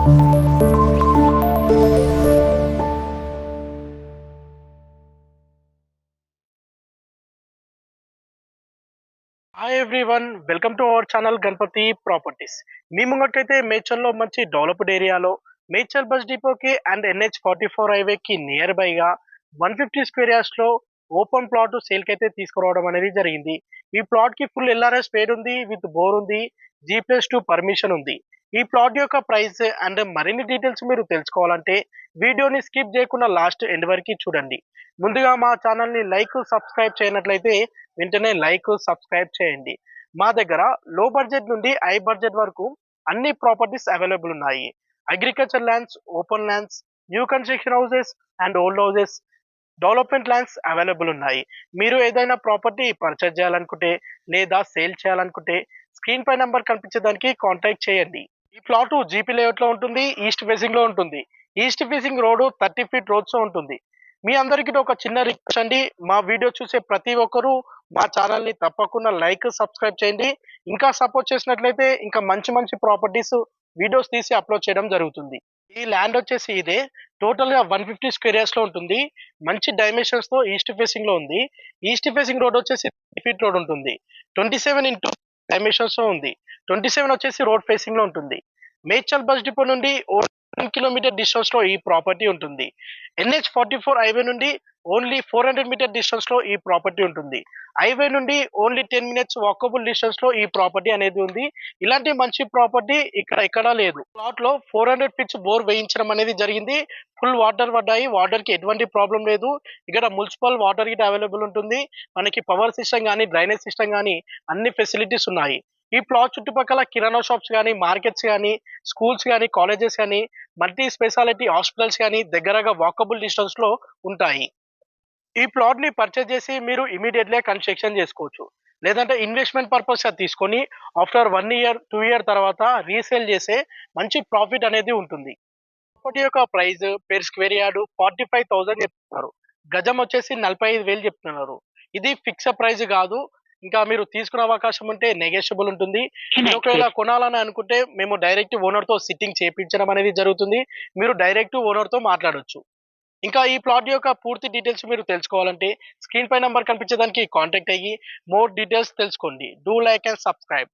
Hi everyone welcome to our channel Ganapati properties మీ ముంగట్కైతే మేచల్లో మంచి డెవలప్డ్ ఏరియాలో మేచల్ బస్ డిపోకి అండ్ ఎన్హెచ్ ఫార్టీ ఫోర్ హైవేకి నియర్ బైగా వన్ ఫిఫ్టీ స్క్వేర్ యార్డ్స్లో ఓపెన్ ప్లాట్ సేల్కి అయితే తీసుకురావడం అనేది జరిగింది. ఈ ప్లాట్కి ఫుల్ ఎల్ఆర్ఎస్ పేడ్ ఉంది విత్ బోర్ ఉంది జీ ప్లస్ టూ పర్మిషన్ ఉంది. ఈ ప్లాట్ యొక్క ప్రైస్ అండ్ మరిన్ని డీటెయిల్స్ మీరు తెలుసుకోవాలంటే వీడియోని స్కిప్ చేయకుండా లాస్ట్ ఎండ్ వరకు చూడండి. ముందుగా మా ఛానల్ని లైక్ సబ్స్క్రైబ్ చేయనట్లయితే వెంటనే లైక్ సబ్స్క్రైబ్ చేయండి. మా దగ్గర లో బడ్జెట్ నుండి హై బడ్జెట్ వరకు అన్ని ప్రాపర్టీస్ అవైలబుల్ ఉన్నాయి. Agriculture lands open lands new construction houses and old houses development lands available ఉన్నాయి. మీరు ఏదైనా ప్రాపర్టీ పర్చేజ్ చేయాలనుకుంటే లేదా సేల్ చేయాలనుకుంటే స్క్రీన్ పై నెంబర్ కనిపించేదానికి కాంటాక్ట్ చేయండి. ఈ ప్లాట్ జీపీ లేఅవుట్లో ఉంటుంది ఈస్ట్ ఫేసింగ్లో ఉంటుంది. East facing road thirty feet roads ఉంటుంది. మీ అందరికీ ఒక చిన్న రిక్వెస్ట్ అండి. మా వీడియో చూసే ప్రతి ఒక్కరూ మా ఛానల్ని తప్పకుండా లైక్ సబ్స్క్రైబ్ చేయండి. ఇంకా సపోర్ట్ చేసినట్లయితే ఇంకా మంచి మంచి ప్రాపర్టీస్ వీడియోస్ తీసి అప్లోడ్ చేయడం జరుగుతుంది. ఈ ల్యాండ్ వచ్చేసి ఇదే. టోటల్గా వన్ ఫిఫ్టీ స్క్వేర్ ఇయర్స్లో ఉంటుంది. మంచి డైమెన్షన్స్తో ఈస్ట్ ఫేసింగ్లో ఉంది. ఈస్ట్ ఫేసింగ్ రోడ్ వచ్చేసి ఫీట్ రోడ్ ఉంటుంది. ట్వంటీ సెవెన్ ఇంటూ డైమెన్షన్స్లో ఉంది. ట్వంటీ సెవెన్ వచ్చేసి రోడ్ ఫేసింగ్లో ఉంటుంది. మేడ్చల్ బస్ డిపో నుండి వన్ కిలోమీటర్ డిస్టెన్స్లో ఈ ప్రాపర్టీ ఉంటుంది. ఎన్హెచ్ ఫార్టీ ఫోర్ హైవే నుండి ఓన్లీ ఫోర్ హండ్రెడ్ మీటర్ డిస్టెన్స్లో ఈ ప్రాపర్టీ ఉంటుంది. హైవే నుండి ఓన్లీ టెన్ మినిట్స్ వాకబుల్ డిస్టెన్స్లో ఈ ప్రాపర్టీ అనేది ఉంది. ఇలాంటి మంచి ప్రాపర్టీ ఇక్కడ ఎక్కడా లేదు. ప్లాట్లో ఫోర్ హండ్రెడ్ ఫిట్స్ బోర్ వేయించడం అనేది జరిగింది. ఫుల్ వాటర్ పడ్డాయి. వాటర్కి ఎటువంటి ప్రాబ్లం లేదు. ఇక్కడ మున్సిపల్ వాటర్ గిట్ అవైలబుల్ ఉంటుంది. మనకి పవర్ సిస్టమ్ కానీ డ్రైనేజ్ సిస్టమ్ కానీ అన్ని ఫెసిలిటీస్ ఉన్నాయి. ఈ ప్లాట్ చుట్టుపక్కల కిరాణా షాప్స్ కానీ మార్కెట్స్ కానీ స్కూల్స్ కానీ కాలేజెస్ కానీ మల్టీ స్పెషాలిటీ హాస్పిటల్స్ కానీ దగ్గరగా వాకబుల్ డిస్టెన్స్లో ఉంటాయి. ఈ ప్లాట్ని పర్చేజ్ చేసి మీరు ఇమీడియట్లీ కన్స్ట్రక్షన్ చేసుకోవచ్చు. లేదంటే ఇన్వెస్ట్మెంట్ పర్పస్ తీసుకొని after one year two year తర్వాత రీసేల్ చేసే మంచి ప్రాఫిట్ అనేది ఉంటుంది. ప్రాపర్టీ యొక్క price per square yard forty five thousand చెప్తున్నారు. గజం వచ్చేసి నలభై ఐదు వేలు చెప్తున్నారు. ఇది ఫిక్స్ ప్రైస్ కాదు. ఇంకా మీరు తీసుకునే అవకాశం ఉంటే నెగోషియబుల్ ఉంటుంది. ఒకవేళ కొనాలని అనుకుంటే మేము డైరెక్ట్ ఓనర్తో సిట్టింగ్ చేయించడం అనేది జరుగుతుంది. మీరు డైరెక్ట్ ఓనర్తో మాట్లాడొచ్చు. ఇంకా ఈ ప్లాట్ యొక్క పూర్తి డీటెయిల్స్ మీరు తెలుసుకోవాలంటే స్క్రీన్ పై నంబర్ కనిపించేదానికి కాంటాక్ట్ అయ్యి మోర్ డీటెయిల్స్ తెలుసుకోండి. Do like and subscribe